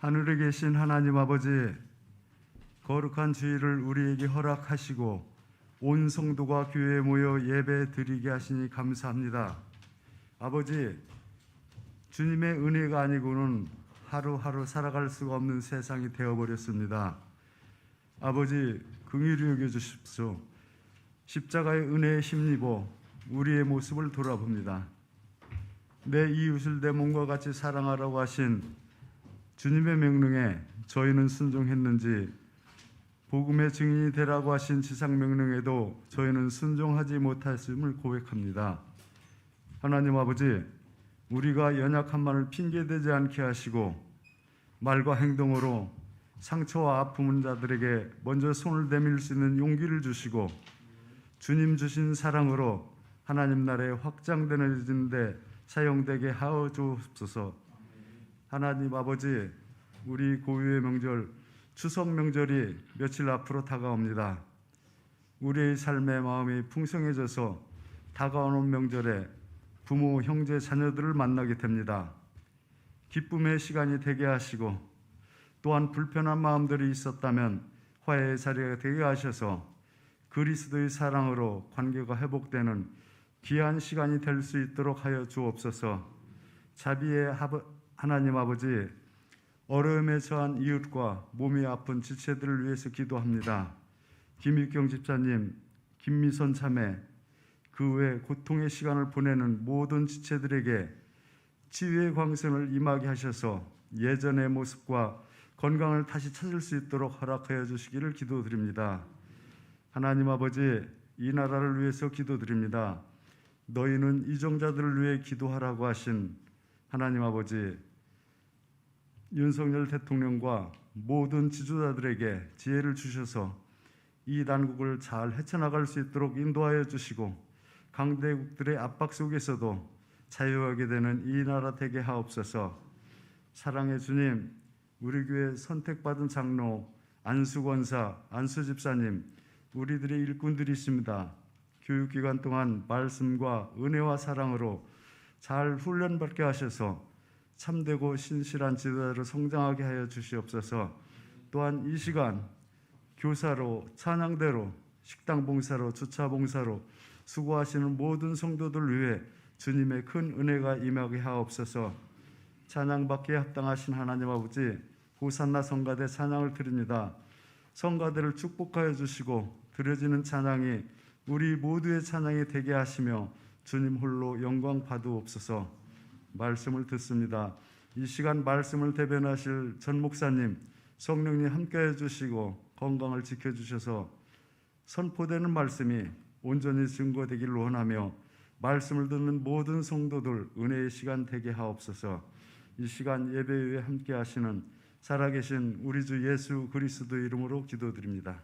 하늘에 계신 하나님 아버지, 거룩한 주일을 우리에게 허락하시고 온 성도가 교회에 모여 예배 드리게 하시니 감사합니다. 아버지, 주님의 은혜가 아니고는 하루하루 살아갈 수가 없는 세상이 되어버렸습니다. 아버지, 긍휼히 여겨 주십시오. 십자가의 은혜에 힘입어 우리의 모습을 돌아봅니다. 내 이웃을 내 몸과 같이 사랑하라고 하신 주님의 명령에 저희는 순종했는지 복음의 증인이 되라고 하신 지상 명령에도 저희는 순종하지 못했음을 고백합니다. 하나님 아버지, 우리가 연약한만을 핑계대지 않게 하시고 말과 행동으로 상처와 아픔은 자들에게 먼저 손을 내밀 수 있는 용기를 주시고 주님 주신 사랑으로 하나님 나라에 확장되는 데 사용되게 하여 주옵소서. 하나님 아버지, 우리 고유의 명절 추석 명절이 며칠 앞으로 다가옵니다. 우리의 삶의 마음이 풍성해져서 다가오는 명절에 부모, 형제, 자녀들을 만나게 됩니다. 기쁨의 시간이 되게 하시고 또한 불편한 마음들이 있었다면 화해의 자리가 되게 하셔서 그리스도의 사랑으로 관계가 회복되는 귀한 시간이 될 수 있도록 하여 주옵소서. 자비의 하버- 하나님 아버지, 어려움에 처한 이웃과 몸이 아픈 지체들을 위해서 기도합니다. 김일경 집사님, 김미선 참회, 그 외 고통의 시간을 보내는 모든 지체들에게 치유의 광선을 임하게 하셔서 예전의 모습과 건강을 다시 찾을 수 있도록 허락하여 주시기를 기도드립니다. 하나님 아버지, 이 나라를 위해서 기도드립니다. 너희는 이정자들을 위해 기도하라고 하신 하나님 아버지, 윤석열 대통령과 모든 지도자들에게 지혜를 주셔서 이 난국을 잘 헤쳐나갈 수 있도록 인도하여 주시고 강대국들의 압박 속에서도 자유하게 되는 이 나라 되게 하옵소서. 사랑의 주님, 우리 교회 선택받은 장로 안수 권사, 안수 집사님, 우리들의 일꾼들이 있습니다. 교육기간 동안 말씀과 은혜와 사랑으로 잘 훈련받게 하셔서 참되고 신실한 지도자로 성장하게 하여 주시옵소서. 또한 이 시간 교사로 찬양대로 식당 봉사로 주차 봉사로 수고하시는 모든 성도들 위해 주님의 큰 은혜가 임하게 하옵소서. 찬양받기에 합당하신 하나님 아버지 호산나 성가대 찬양을 드립니다. 성가대를 축복하여 주시고 드려지는 찬양이 우리 모두의 찬양이 되게 하시며 주님 홀로 영광 받으옵소서. 말씀을 듣습니다. 이 시간 말씀을 대변하실 전 목사님, 성령님 함께해 주시고 건강을 지켜 주셔서 선포되는 말씀이 온전히 증거되기를 원하며 말씀을 듣는 모든 성도들 은혜의 시간 되게 하옵소서. 이 시간 예배 위에 함께 하시는 살아계신 우리 주 예수 그리스도 이름으로 기도드립니다.